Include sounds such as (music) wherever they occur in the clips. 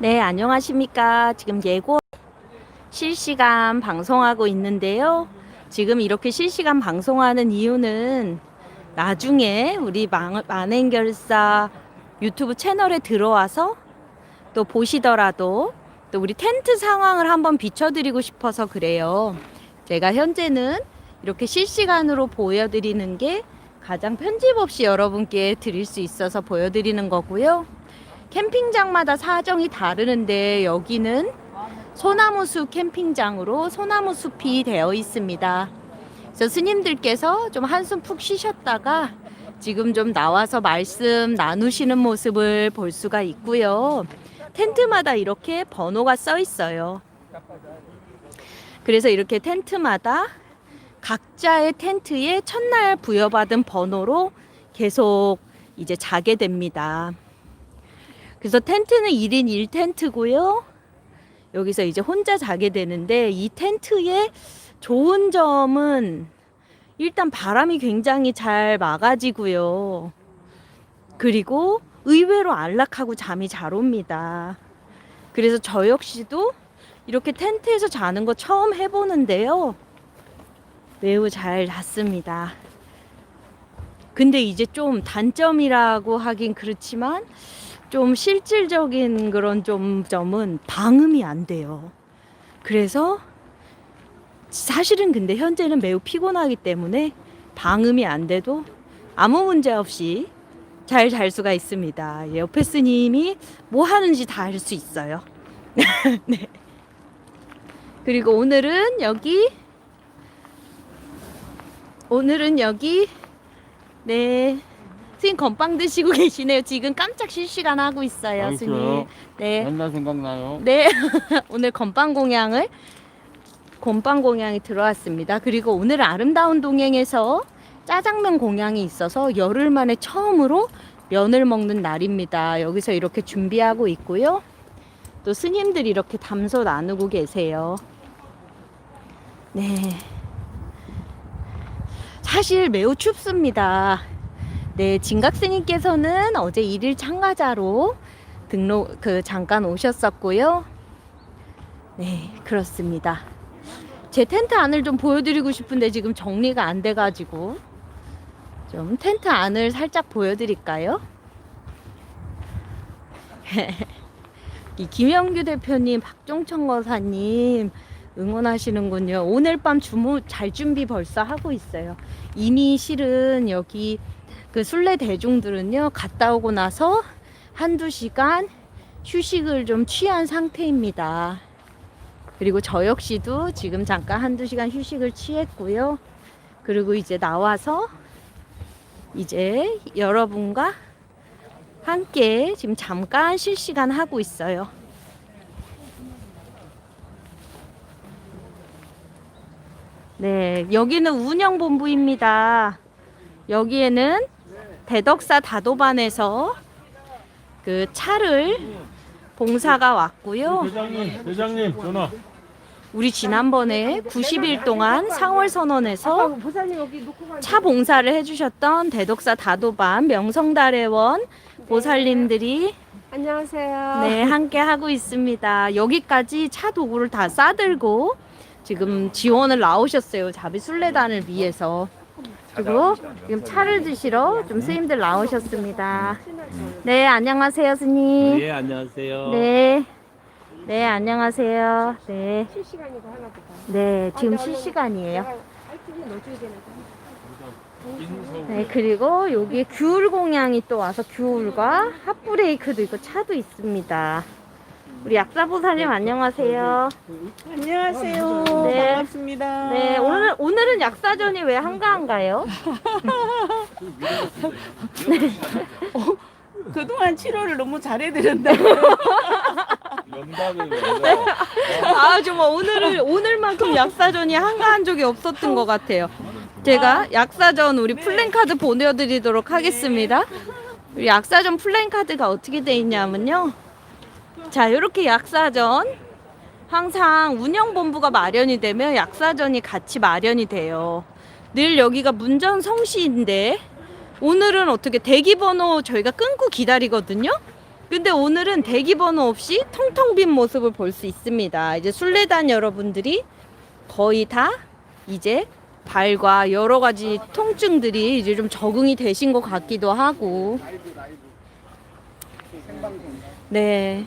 네, 안녕하십니까. 지금 예고 실시간 방송하고 있는데요. 지금 이렇게 실시간 방송하는 이유는 나중에 우리 만- 만행결사 유튜브 채널에 들어와서 또 보시더라도 또 우리 텐트 상황을 한번 비춰드리고 싶어서 그래요. 제가 현재는 이렇게 실시간으로 보여드리는 게 가장 편집 없이 여러분께 드릴 수 있어서 보여드리는 거고요. 캠핑장마다 사정이 다르는데 여기는 소나무 숲 캠핑장으로 소나무 숲이 되어 있습니다. 그래서 스님들께서 좀 한숨 푹 쉬셨다가 지금 좀 나와서 말씀 나누시는 모습을 볼 수가 있고요. 텐트마다 이렇게 번호가 써 있어요. 그래서 이렇게 텐트마다 각자의 텐트에 첫날 부여받은 번호로 계속 이제 자게 됩니다. 그래서 텐트는 1인 1텐트고요. 여기서 이제 혼자 자게 되는데 이 텐트의 좋은 점은 일단 바람이 굉장히 잘 막아지고요. 그리고 의외로 안락하고 잠이 잘 옵니다. 그래서 저 역시도 이렇게 텐트에서 자는 거 처음 해보는데요. 매우 잘 잤습니다. 근데 이제 좀 단점이라고 하긴 그렇지만 좀 실질적인 그런 좀 점은 방음이 안 돼요. 그래서 사실은 근데 현재는 매우 피곤하기 때문에 방음이 안 돼도 아무 문제 없이 잘 잘 수가 있습니다. 예, 옆에 스님이 뭐 하는지 다 알 수 있어요. (laughs) 네. 그리고 오늘은 여기 오늘은 여기 네 스님 건빵 드시고 (laughs) 계시네요. 지금 깜짝 실시간 하고 있어요, 아, 스님. 네. 옛날 생각나요? 네. (laughs) 오늘 건빵 공양을 건빵 공양이 들어왔습니다. 그리고 오늘 아름다운 동행에서 짜장면 공양이 있어서 열흘 만에 처음으로 면을 먹는 날입니다. 여기서 이렇게 준비하고 있고요. 또 스님들이 이렇게 담소 나누고 계세요. 네. 사실 매우 춥습니다. 네, 진각 스님께서는 어제 일일 참가자로 등록 그 잠깐 오셨었고요. 네, 그렇습니다. 제 텐트 안을 좀 보여드리고 싶은데 지금 정리가 안 돼가지고 좀 텐트 안을 살짝 보여드릴까요? (laughs) 이 김영규 대표님, 박종천 거사님 응원하시는군요. 오늘 밤 주무 잘 준비 벌써 하고 있어요. 이미 실은 여기 그 순례 대중들은요 갔다 오고 나서 한두 시간 휴식을 좀 취한 상태입니다. 그리고 저 역시도 지금 잠깐 한두 시간 휴식을 취했고요. 그리고 이제 나와서 이제 여러분과 함께 지금 잠깐 실시간 하고 있어요. 네, 여기는 운영본부입니다. 여기에는 대덕사 다도반에서 그 차를 봉사가 왔고요. 대장님, 대장님 전화. 우리 지난번에 90일 동안 상월 선언에서 차 봉사를 해주셨던 대덕사 다도반 명성다래원 보살님들이 안녕하세요. 네 함께 하고 있습니다. 여기까지 차 도구를 다 싸들고 지금 지원을 나오셨어요. 자비 순례단을 위해서. 그리고 지금 차를 드시러 좀 스님들 나오셨습니다. 네 안녕하세요 스님. 예, 안녕하세요. 네. 네, 안녕하세요. 네. 실시간이고 하나 보다. 네, 지금 실시간이에요. 네, 그리고 여기 귤 공양이 또 와서 귤과 핫브레이크도 있고 차도 있습니다. 우리 약사보사님 안녕하세요. 안녕하세요. 네. 반갑습니다. 네, 오늘, 오늘은 약사전이 왜 한가한가요? (laughs) 그동안 치료를 너무 잘해드렸다고. 연답이 뭐야? 아, 정말 오늘을, 오늘만큼 약사전이 한가한 적이 없었던 것 같아요. 제가 약사전 우리 플랜카드 보내드리도록 하겠습니다. 우리 약사전 플랜카드가 어떻게 돼 있냐면요. 자, 이렇게 약사전 항상 운영본부가 마련이 되면 약사전이 같이 마련이 돼요. 늘 여기가 문전 성시인데 오늘은 어떻게 대기번호 저희가 끊고 기다리거든요. 근데 오늘은 대기 번호 없이 텅텅 빈 모습을 볼 수 있습니다. 이제 순례단 여러분들이 거의 다 이제 발과 여러 가지 통증들이 이제 좀 적응이 되신 것 같기도 하고. 네.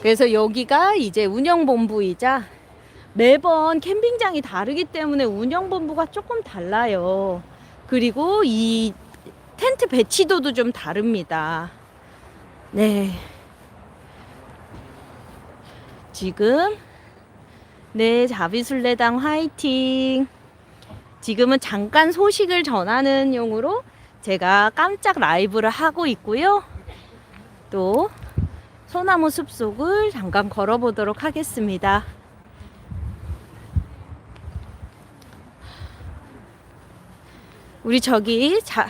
그래서 여기가 이제 운영본부이자 매번 캠핑장이 다르기 때문에 운영본부가 조금 달라요. 그리고 이 텐트 배치도도 좀 다릅니다. 네. 지금 네 자비술래당 화이팅. 지금은 잠깐 소식을 전하는 용으로 제가 깜짝 라이브를 하고 있고요. 또 소나무 숲속을 잠깐 걸어보도록 하겠습니다. 우리 저기 자,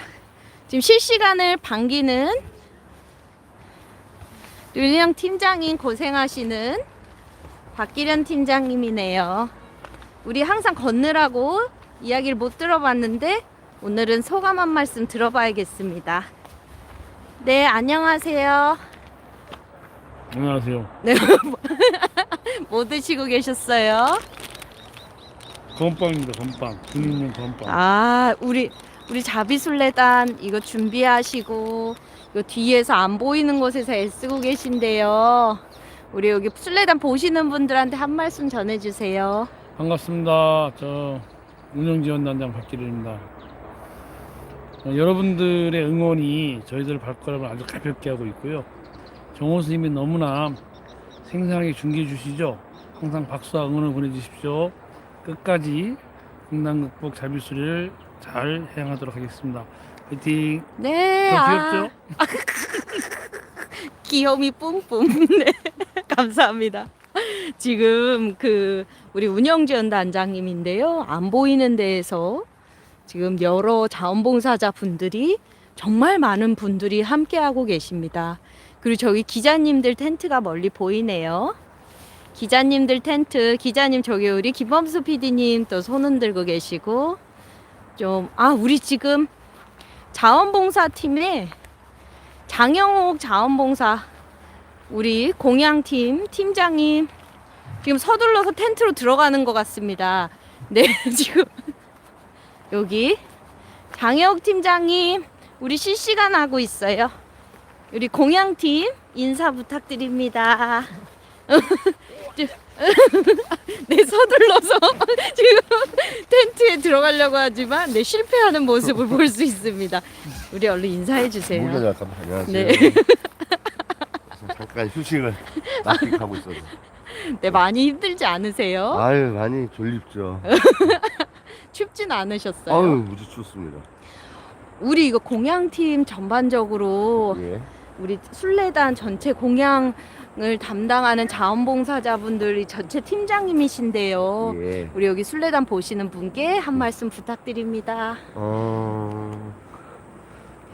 지금 실시간을 반기는 윤영 팀장님 고생하시는 박기련 팀장님이네요. 우리 항상 걷느라고 이야기를 못 들어봤는데 오늘은 소감 한 말씀 들어봐야겠습니다. 네, 안녕하세요. 안녕하세요. (laughs) 뭐 드시고 계셨어요? 건빵입니다. 건빵. 군인용 건빵. 아, 우리 우리 자비술래단 이거 준비하시고 이거 뒤에서 안 보이는 곳에서 애쓰고 계신데요. 우리 여기 술래단 보시는 분들한테 한 말씀 전해 주세요. 반갑습니다. 저 운영지원단장 박기련입니다. 어, 여러분들의 응원이 저희들 발걸음을 아주 가볍게 하고 있고요. 정호 스님이 너무나 생생하게 중계해 주시죠. 항상 박수와 응원을 보내주십시오. 끝까지 공단 극복 자비수리를 잘 행하도록 하겠습니다. 화이팅! 네, 더 아, 귀엽죠? (laughs) 귀염이 뿜뿜. (laughs) 네, 감사합니다. 지금 그 우리 운영지원 단장님인데요. 안 보이는 데에서 지금 여러 자원봉사자 분들이 정말 많은 분들이 함께하고 계십니다. 그리고 저기 기자님들 텐트가 멀리 보이네요. 기자님들 텐트, 기자님 저기 우리 김범수 PD님 또 손 흔들고 계시고 좀 아 우리 지금 자원봉사 팀에 장영옥 자원봉사 우리 공양팀 팀장님 지금 서둘러서 텐트로 들어가는 것 같습니다. 네 (laughs) 지금 여기 장영옥 팀장님 우리 실시간 하고 있어요. 우리 공양팀 인사 부탁드립니다. (laughs) 네 서둘러서 (laughs) 지금 텐트에 들어가려고 하지만 네 실패하는 모습을 볼 수 있습니다. 우리 얼른 인사해 주세요. 목이 약간 안녕하세요. 네. 잠깐 휴식을 (laughs) 납득하고 있어서. 네 많이 힘들지 않으세요? 아유 많이 졸립죠. 춥진 않으셨어요? 아유 무지 춥습니다. 우리 이거 공양팀 전반적으로 예. 우리 순례단 전체 공양을 담당하는 자원봉사자분들이 전체 팀장님이신데요. 예. 우리 여기 순례단 보시는 분께 한 말씀 부탁드립니다. 어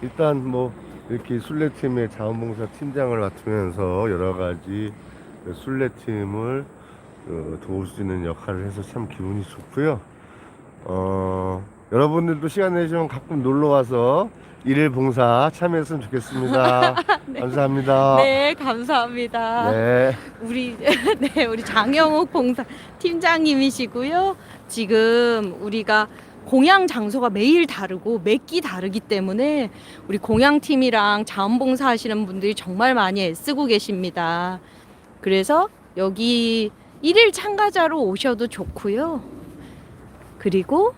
일단 뭐 이렇게 순례팀의 자원봉사 팀장을 맡으면서 여러 가지 순례팀을 어, 도울 수 있는 역할을 해서 참 기분이 좋고요. 어 여러분들도 시간 내시면 가끔 놀러 와서 일일 봉사 참여했으면 좋겠습니다. (laughs) 감사합니다. 네, 감사합니다. 네. 우리 (laughs) 네 우리 장영욱 봉사 팀장님이시고요. 지금 우리가 공양 장소가 매일 다르고 매끼 다르기 때문에 우리 공양 팀이랑 자원봉사 하시는 분들이 정말 많이 애쓰고 계십니다. 그래서 여기 일일 참가자로 오셔도 좋고요. 그리고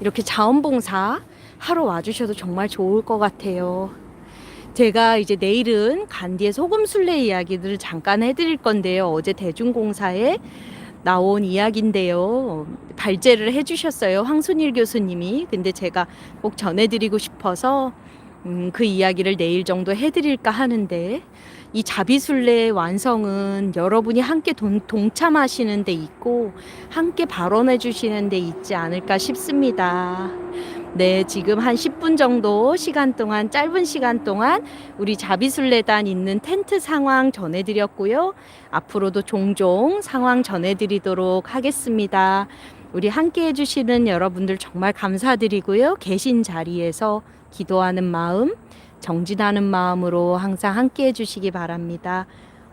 이렇게 자원봉사 하러 와주셔도 정말 좋을 것 같아요. 제가 이제 내일은 간디의 소금술래 이야기들을 잠깐 해드릴 건데요. 어제 대중공사에 나온 이야기인데요. 발제를 해주셨어요. 황순일 교수님이. 근데 제가 꼭 전해드리고 싶어서 음, 그 이야기를 내일 정도 해드릴까 하는데 이 자비술래의 완성은 여러분이 함께 동, 동참하시는 데 있고 함께 발언해 주시는 데 있지 않을까 싶습니다. 네, 지금 한 10분 정도 시간 동안, 짧은 시간 동안 우리 자비술래단 있는 텐트 상황 전해 드렸고요. 앞으로도 종종 상황 전해 드리도록 하겠습니다. 우리 함께 해 주시는 여러분들 정말 감사드리고요. 계신 자리에서 기도하는 마음, 정진하는 마음으로 항상 함께 해 주시기 바랍니다.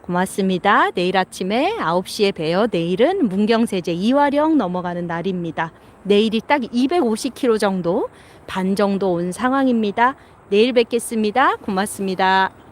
고맙습니다. 내일 아침에 9시에 봬요. 내일은 문경세제 이화령 넘어가는 날입니다. 내일이 딱 250km 정도, 반 정도 온 상황입니다. 내일 뵙겠습니다. 고맙습니다.